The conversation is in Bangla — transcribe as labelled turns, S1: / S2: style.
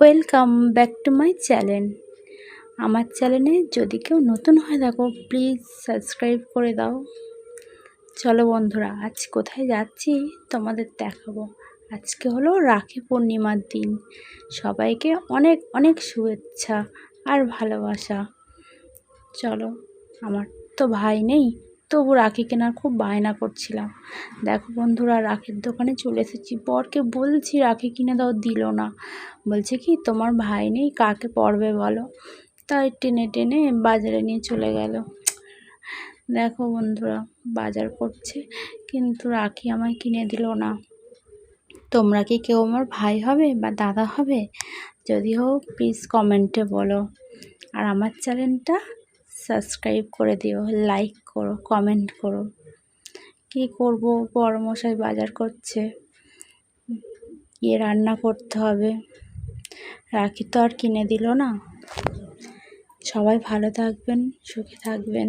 S1: Welcome back to my channel. আমার চ্যানেলে যদি কেউ নতুন হয়ে থাকো প্লিজ সাবস্ক্রাইব করে দাও। চলো বন্ধুরা, আজ কোথায় যাচ্ছি তোমাদের দেখাবো। আজকে হলো রাখি পূর্ণিমার দিন। সবাইকে অনেক অনেক শুভেচ্ছা আর ভালোবাসা। চলো, আমার তো ভাই নেই তবু রাখি কেনার খুব বায়না করছিলাম। দেখো বন্ধুরা, রাখির দোকানে চলে এসেছি। বরকে বলছি, রাখি কিনে দাও, দিল না। বলছে, কি তোমার ভাই নেই? কাকে পড়বে বলো? তাই টেনে টেনে বাজারে নিয়ে চলে গেল। দেখো বন্ধুরা, বাজার করছে, কিন্তু রাখি আমায় কিনে দিল না। তোমরা কি কেউ আমার ভাই হবে বা দাদা হবে? যদি হোক প্লিজ কমেন্টে বলো। আর আমার চ্যানেলটা সাবস্ক্রাইব করে দিও লাইক করো কমেন্ট করো। কি করব? মশাই বাজার করছে। গিয়ে রান্না করতে হবে। রাখি তো আর কিনে দিল না। সবাই ভালো থাকবেন, সুখে থাকবেন।